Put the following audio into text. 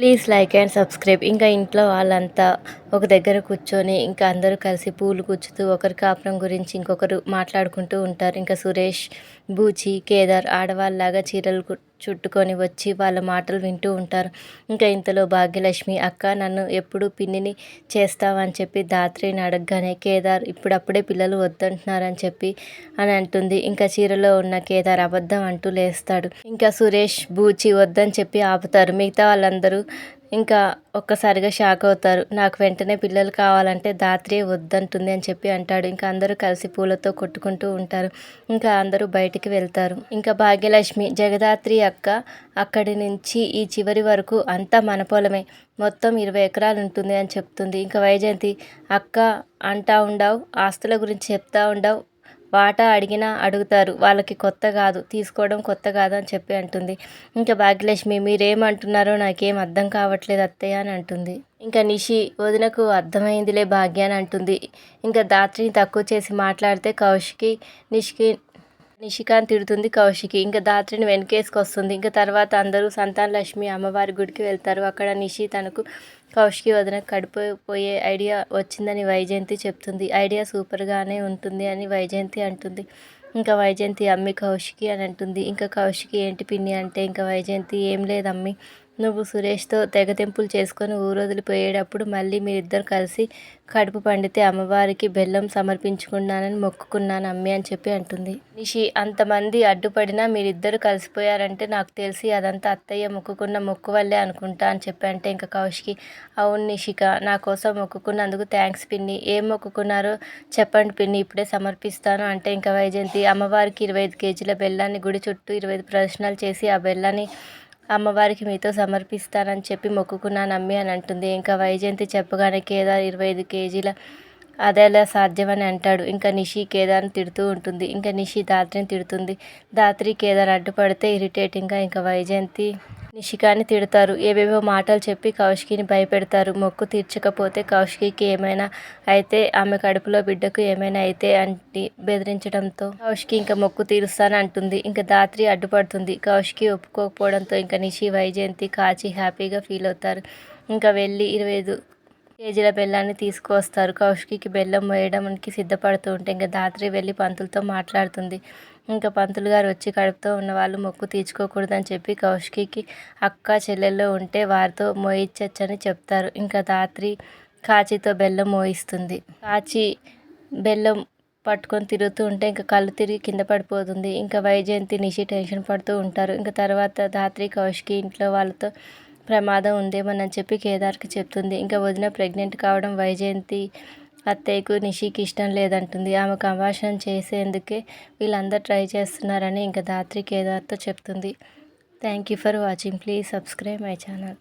Please like and subscribe. ఇంకా ఇంట్లో వాళ్ళంతా ఒక దగ్గర కూర్చొని ఇంకా అందరూ కలిసి పూలు గుచ్చుతూ ఒకరి కాపురం గురించి ఇంకొకరు మాట్లాడుకుంటూ ఉంటారు. ఇంకా సురేష్ బూచి కేదార్ ఆడవాళ్ళలాగా చీరలు చుట్టుకొని వచ్చి వాళ్ళ మాటలు వింటూ ఉంటారు. ఇంకా ఇంతలో భాగ్యలక్ష్మి అక్క నన్ను ఎప్పుడు పిన్నిని చేస్తావని చెప్పి దాత్రిని అడగగానే కేదార్ ఇప్పుడప్పుడే పిల్లలు వద్దంటున్నారని చెప్పి అని అంటుంది. ఇంకా చీరలో ఉన్న కేదార్ అబద్ధం అంటూ లేస్తాడు. ఇంకా సురేష్ బూచి వద్దని చెప్పి ఆపుతారు. మిగతా వాళ్ళందరూ ఇంకా ఒక్కసారిగా షాక్ అవుతారు. నాకు వెంటనే పిల్లలు కావాలంటే దాత్రి వద్దంటుంది అని చెప్పి అంటాడు. ఇంకా అందరూ కలిసి పూలతో కొట్టుకుంటూ ఉంటారు. ఇంకా అందరూ బయటికి వెళ్తారు. ఇంకా భాగ్యలక్ష్మి జగదాత్రి అక్క అక్కడి నుంచి ఈ చివరి వరకు అంతా మన పొలమే మొత్తం ఇరవై ఎకరాలు ఉంటుంది అని చెప్తుంది. ఇంకా వైజయంతి అక్క అంటా ఉండవు ఆస్తుల గురించి చెప్తా ఉండవు వాటా అడిగినా అడుగుతారు. వాళ్ళకి కొత్త కాదు. తీసుకోవడం కొత్త కాదు అని చెప్పి అంటుంది. ఇంకా భాగ్యలక్ష్మి మీరేమంటున్నారో నాకేం అర్థం కావట్లేదు అత్తయ్య అని అంటుంది. ఇంకా నిషి వదినకు అర్థమైందిలే భాగ్య అని అంటుంది. ఇంకా దాత్రిని తక్కువ చేసి మాట్లాడితే కౌశికి నిష్కి నిషికాంత్ తిడుతుంది కౌశికి. ఇంకా దాత్రిని వెనకేసుకొస్తుంది. ఇంకా తర్వాత అందరూ సంతాన లక్ష్మి అమ్మవారి గుడికి వెళ్తారు. అక్కడ నిషి తనకు కౌశికి వదిన కడుపు పోయే ఐడియా వచ్చిందని వైజయంతి చెప్తుంది. ఐడియా సూపర్గానే ఉంటుంది అని వైజయంతి అంటుంది. ఇంకా వైజయంతి అమ్మి కౌశికి అని అంటుంది. ఇంకా కౌశికి ఏంటి పిన్ని అంటే ఇంకా వైజయంతి ఏం లేదమ్మి. నువ్వు సురేష్తో తెగతెంపులు చేసుకొని ఊరొదిలిపోయేటప్పుడు మళ్ళీ మీరిద్దరు కలిసి కడుపు పండితే అమ్మవారికి బెల్లం సమర్పించుకున్నానని మొక్కుకున్నాను అమ్మి అని చెప్పి అంటుంది. నిషి అంతమంది అడ్డుపడినా మీరిద్దరు కలిసిపోయారంటే నాకు తెలిసి అదంతా అత్తయ్య మొక్కుకున్న మొక్కు వల్లే అనుకుంటా అని చెప్పి అంటే ఇంకా కౌశికి అవును నిషిక నా కోసం మొక్కుకున్నందుకు థ్యాంక్స్ పిన్ని. ఏం మొక్కుకున్నారో చెప్పండి పిన్ని ఇప్పుడే సమర్పిస్తాను అంటే ఇంకా వైజయంతి అమ్మవారికి ఇరవై ఐదు కేజీల బెల్లాన్ని గుడి చుట్టూ ఇరవై ఐదు ప్రదర్శనలు చేసి ఆ బెల్లాన్ని అమ్మవారికి మీతో సమర్పిస్తానని చెప్పి మొక్కుకున్నాను అమ్మి అని అంటుంది. ఇంకా వైజయంతి చెప్పగానే కేదార్ ఇరవై ఐదు కేజీల అదేలా సాధ్యమని అంటాడు. ఇంకా నిషి కేదార్ని తిడుతూ ఉంటుంది. ఇంకా నిషి దాత్రిని తిడుతుంది. దాత్రి కేదార్ అడ్డుపడితే ఇరిటేటింగ్గా ఇంకా వైజయంతి నిషికాని తిడతారు. ఏవేవో మాటలు చెప్పి కౌశికిని భయపెడతారు. మొక్కు తీర్చకపోతే కౌశికికి ఏమైనా అయితే ఆమె కడుపులో బిడ్డకు ఏమైనా అయితే అంటి బెదిరించడంతో కౌశికి ఇంకా మొక్కు తీరుస్తాను అంటుంది ఇంకా దాత్రి అడ్డుపడుతుంది. కౌశికి ఒప్పుకోకపోవడంతో ఇంకా నిషి వైజయంతి కాచి హ్యాపీగా ఫీల్ అవుతారు. ఇంకా వెళ్ళి ఇరవై ఐదు కేజీల బెల్లాన్ని తీసుకువస్తారు. కౌశికి బెల్లం వేయడానికి సిద్ధపడుతూ ఉంటే ఇంకా దాత్రి వెళ్ళి పంతులతో మాట్లాడుతుంది. ఇంకా పంతులు గారు వచ్చి కడుపుతో ఉన్న వాళ్ళు మొక్కు తీర్చుకోకూడదని చెప్పి కౌశికి అక్క చెల్లెల్లో ఉంటే వారితో మోయించచ్చని చెప్తారు. ఇంకా దాత్రి కాచితో బెల్లం మోయిస్తుంది. కాచి బెల్లం పట్టుకొని తిరుగుతూ ఉంటే ఇంకా కళ్ళు తిరిగి కింద పడిపోతుంది. ఇంకా వైజయంతి నిషి టెన్షన్ పడుతూ ఉంటారు. ఇంకా తర్వాత దాత్రి కౌశికి ఇంట్లో వాళ్ళతో ప్రమాదం ఉందేమోనని చెప్పి కేదార్కి చెప్తుంది. ఇంకా వదిన ప్రెగ్నెంట్ కావడం వైజయంతి అత్తయ్యకు నిషికి ఇష్టం లేదంటుంది. ఆమె కంభాషణ చేసేందుకే వీళ్ళందరూ ట్రై చేస్తున్నారని ఇంకా దాత్రి కేదార్తో చెప్తుంది. Thank you for watching. Please subscribe my channel.